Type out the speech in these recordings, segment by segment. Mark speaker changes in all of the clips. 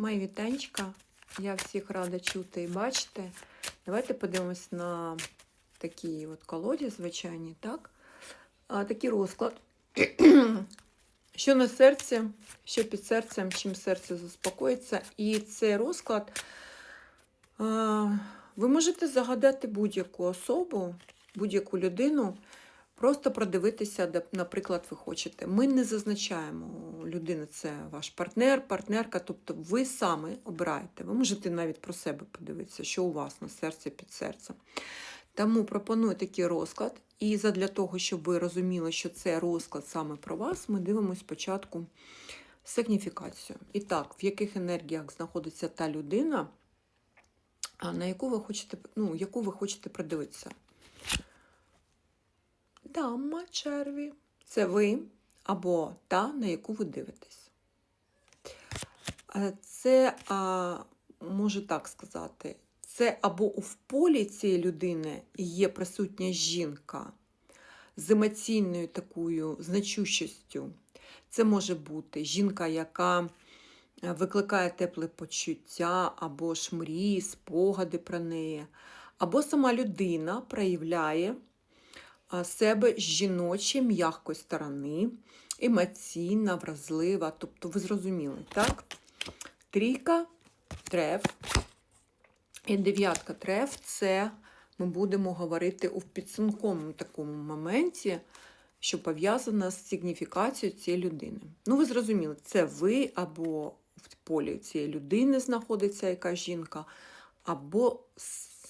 Speaker 1: Мої вітанечка. Я всіх рада чути і бачити. Давайте подивимось на такі от колоді звичайні, так? А, такий розклад. Що на серці, що під серцем, чим серце заспокоїться. І цей розклад а, ви можете загадати будь-яку особу, будь-яку людину, просто продивитися, де, наприклад, ви хочете. Ми не зазначаємо людину, це ваш партнер, партнерка, тобто ви саме обираєте. Ви можете навіть про себе подивитися, що у вас на серці під серцем. Тому пропоную такий розклад. І задля того, щоб ви розуміли, що це розклад саме про вас, ми дивимося спочатку сигніфікацію. І так, в яких енергіях знаходиться та людина, на яку ви хочете, ну, яку ви хочете придивитися. Дама черві. Це ви або та, на яку ви дивитесь. Це, а, можу так сказати, це або в полі цієї людини є присутня жінка з емоційною такою значущістю. Це може бути жінка, яка е, викликає тепле почуття, або ж мрії, спогади про неї, або сама людина проявляє себе з жіночої м'якої сторони, емоційна, вразлива. Тобто, ви зрозуміли, так? Трійка, треф. І дев'ятка треф це ми будемо говорити у підсумковому такому моменті, що пов'язана з сигніфікацією цієї людини. Ну, ви зрозуміли, це ви або в полі цієї людини знаходиться яка жінка, або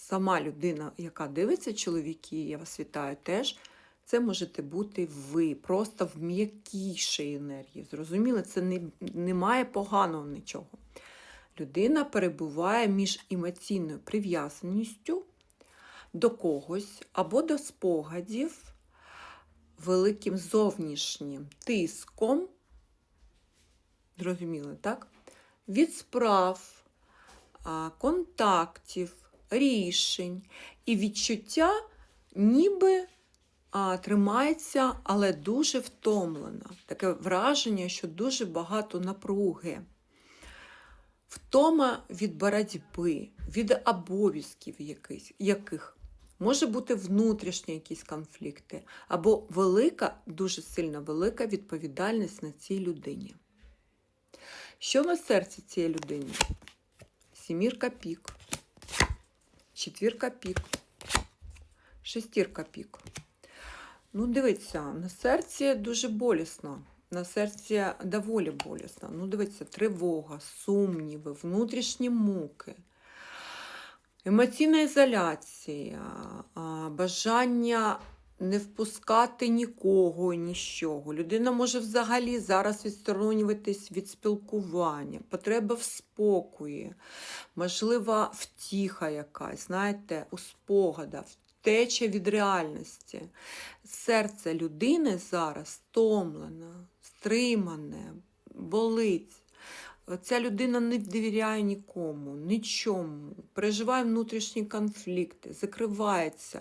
Speaker 1: сама людина, яка дивиться, чоловіки, я вас вітаю теж. Це можете бути ви, просто в м'якішій енергії. Зрозуміли, це не, немає поганого нічого. Людина перебуває між емоційною прив'язаністю до когось або до спогадів, великим зовнішнім тиском, зрозуміли, так? Від справ, контактів, рішень і відчуття, ніби а, тримається, але дуже втомлена. Таке враження, що дуже багато напруги. Втома від боротьби, від обов'язків яких, може бути внутрішні якісь конфлікти, або велика, дуже сильна велика відповідальність на цій людині. Що на серці цієї людини? Сімірка пік, четвірка пік, шестірка пік. Ну, дивіться, на серці дуже болісно. На серці доволі болісно. Ну, дивіться, тривога, сумніви, внутрішні муки, емоційна ізоляція, бажання не впускати нікого, нічого. Людина може взагалі зараз відсторонюватись від спілкування, потреба в спокої, можлива втіха якась, знаєте, у спогадах. Втеча від реальності. Серце людини зараз стомлене, стримане, болить. Ця людина не довіряє нікому, нічому, переживає внутрішні конфлікти, закривається.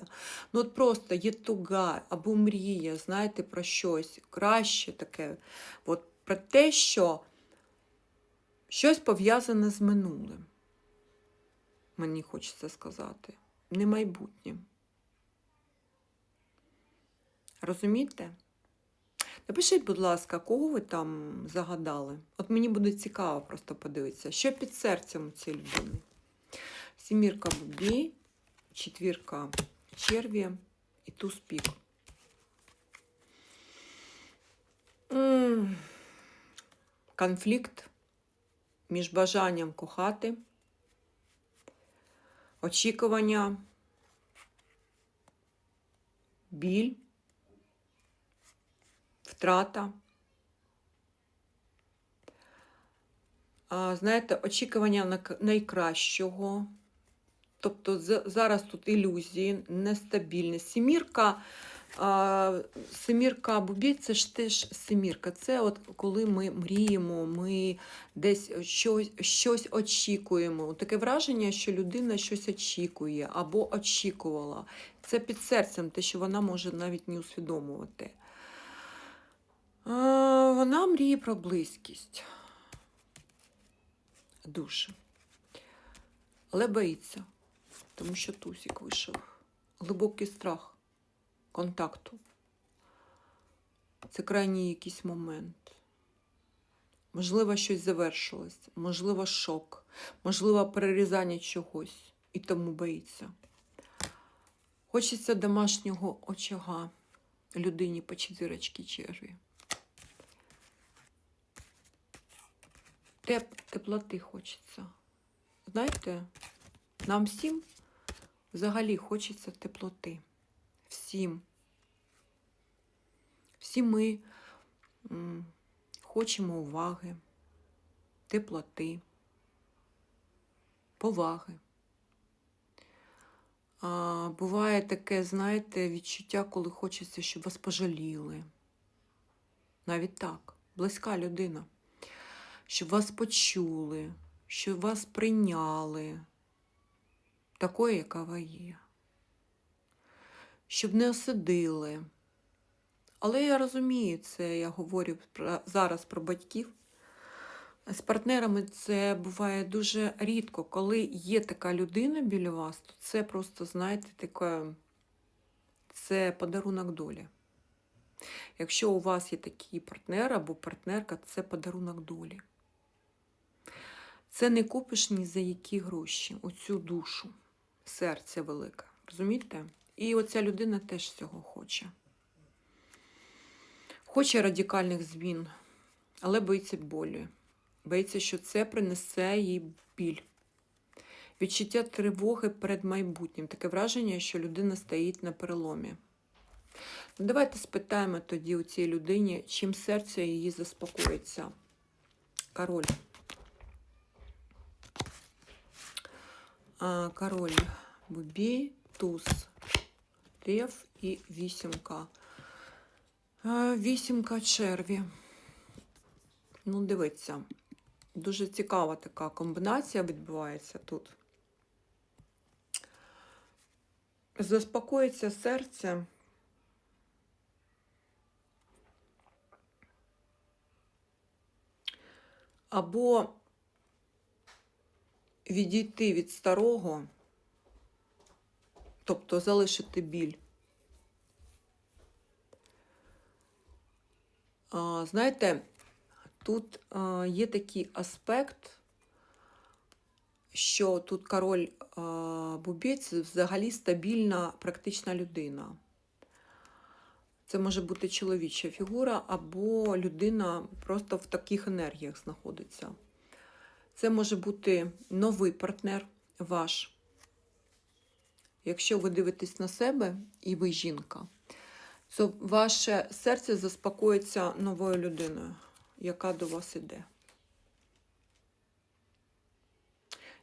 Speaker 1: Ну от просто є туга або мрія, знаєте, про щось краще таке. От Про те, що щось пов'язане з минулим. Мені хочеться сказати, не майбутнім. Розумієте? Напишіть, будь ласка, кого ви там загадали? От мені буде цікаво просто подивитися, що під серцем у цієї людини. Сімірка бубі, четвірка черві і туз пік. Конфлікт між бажанням кохати, очікування, біль втрата. Знаєте, очікування найкращого. Тобто зараз тут ілюзії, нестабільність. Сімірка, семірка бубі це ж теж семірка. Це от коли ми мріємо, ми десь щось щось очікуємо. Таке враження, що людина щось очікує або очікувала. Це під серцем, те, що вона може навіть не усвідомувати. Вона мріє про близькість. дуже. Але боїться, тому що тусік вийшов. Глибокий страх контакту. Це крайній якийсь момент. Можливо, щось завершилось, можливо, шок, можливо, перерізання чогось і тому боїться. Хочеться домашнього очага людині по четвірочці черві. Теплоти хочеться. Знаєте, нам всім взагалі хочеться теплоти. Всім. Всі ми хочемо уваги, теплоти, поваги. А, буває таке, знаєте, відчуття, коли хочеться, щоб вас пожаліли. Навіть так, близька людина. Щоб вас почули, щоб вас прийняли такою, яка ви є. Щоб не осудили. Але я розумію це, я говорю зараз про батьків. З партнерами це буває дуже рідко. Коли є така людина біля вас, то це просто, знаєте, таке, це подарунок долі. Якщо у вас є такий партнер або партнерка, це подарунок долі. Це не купиш ні за які гроші, оцю душу, серце велике. Розумієте? І оця людина теж цього хоче. Хоче радикальних змін, але боїться болі. Боїться, що це принесе їй біль. Відчуття тривоги перед майбутнім. Таке враження, що людина стоїть на переломі. Ну, давайте спитаємо тоді у цій людині, чим серце її заспокоїться. Король. Король Бубі, туз, Лев і вісімка. Вісімка черві. Ну, дивіться, дуже цікава така комбінація відбувається тут. Заспокоїться серце. Або відійти від старого, тобто залишити біль. А, Знаєте, тут а, є такий аспект, що тут король а, Бубець взагалі стабільна, практична людина. Це може бути чоловіча фігура, або людина просто в таких енергіях знаходиться. Це може бути новий партнер ваш. Якщо ви дивитесь на себе і ви жінка, то ваше серце заспокоїться новою людиною, яка до вас іде.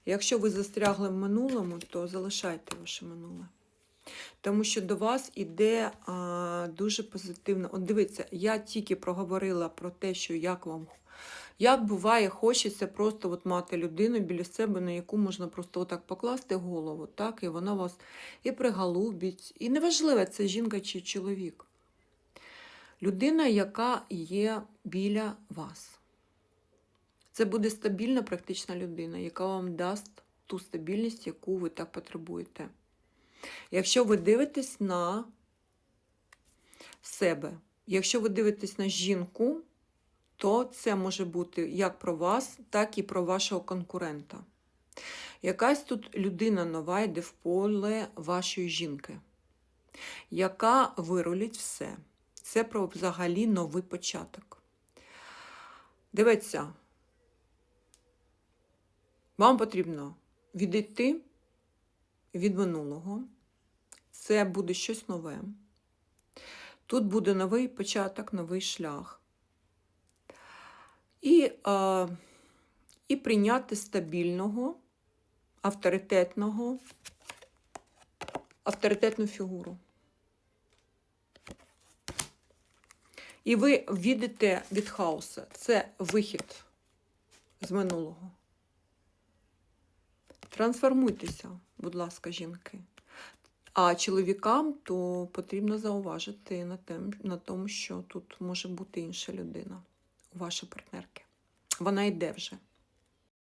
Speaker 1: Якщо ви застрягли в минулому, то залишайте ваше минуле. Тому що до вас іде а, дуже позитивно. От дивіться, я тільки проговорила про те, що як вам як буває, хочеться просто от мати людину біля себе, на яку можна просто отак покласти голову, так, і вона вас і приголубить. І неважливо, це жінка чи чоловік. Людина, яка є біля вас. Це буде стабільна, практична людина, яка вам дасть ту стабільність, яку ви так потребуєте. Якщо ви дивитесь на себе, якщо ви дивитесь на жінку, то це може бути як про вас, так і про вашого конкурента. Якась тут людина нова йде в поле вашої жінки, яка вирулить все. Це про взагалі новий початок. Дивіться, вам потрібно відійти від минулого. Це буде щось нове. Тут буде новий початок, новий шлях. І, а, і прийняти стабільного, авторитетного, авторитетну фігуру. І ви відете від хаосу. Це вихід з минулого. Трансформуйтеся, будь ласка, жінки. А чоловікам то потрібно зауважити на, тем, на тому, що тут може бути інша людина у вашої партнерки. Вона йде вже.